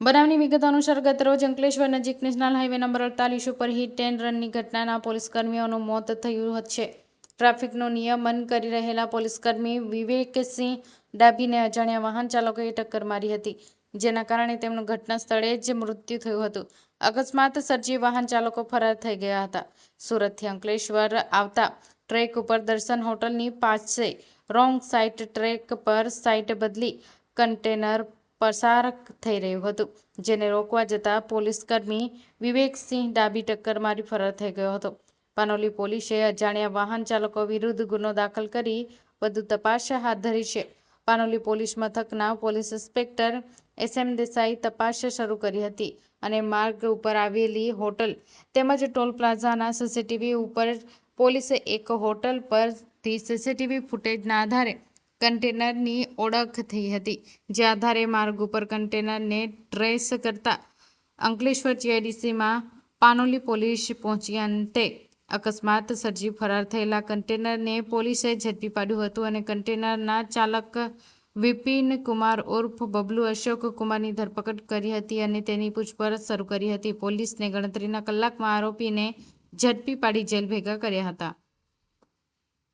બનાવની વિગત અનુસાર ગત રોજ અંકલેશ્વર નજીક નેશનલ હાઈવે નંબર અડતાલીસ ઉપર હિટ એન્ડ રનની ઘટનાના પોલીસકર્મીઓનું મોત થયું છે ટ્રાફિકનું નિયમન કરી રહેલા પોલીસકર્મી વિવેકસિંહ ડાભીને અજાણ્યા વાહન ચાલકોએ ટક્કર મારી હતી, જેના કારણે તેમનું ઘટના સ્થળે જ મૃત્યુ થયું હતું. અકસ્માત સર્જી વાહન ચાલકો ફરાર થઈ ગયા હતા. સુરતથી અંકલેશ્વર આવતા ટ્રેક ઉપર દર્શન હોટલની પાસે રોંગ સાઇટ ટ્રેક પર સાઇટ બદલી કન્ટેનર પસાર થઈ રહ્યું હતું, જેને રોકવા જતાં પોલીસકર્મી વિવેકસિંહ ડાબી ટક્કર મારી ફરાર થઈ ગયો હતો. પાનોલી પોલીસે અજાણ્યા વાહન ચાલકો વિરુદ્ધ ગુનો દાખલ કરી વધુ તપાસ હાથ ધરી છે. પાનોલી પોલીસ મથકના police inspector S M Desai તપાસ શરૂ કરી હતી અને માર્ગ ઉપર આવેલી હોટલ તેમજ ટોલ પ્લાઝાના સીસીટીવી ઉપર પોલીસે એક હોટલ પરથી સીસીટીવી ફૂટેજના આધારે કન્ટેનરની ઓળખ થઈ હતી, જે આધારે માર્ગ ઉપર કન્ટેનરને ટ્રેસ કરતા અંકલેશ્વર જીઆઈડીસીમાં પાનોલી પોલીસ પહોંચી અંતે અકસ્માત સર્જી ફરાર થયેલા કન્ટેનરને પોલીસે ઝડપી પાડ્યું હતું અને કન્ટેનરના ચાલક વિપિન કુમાર ઉર્ફ બબલુ અશોક કુમારની ધરપકડ કરી હતી અને તેની પૂછપરછ શરૂ કરી હતી. પોલીસને ગણતરીના કલાકમાં આરોપીને ઝડપી પાડી જેલ ભેગા કર્યા હતા.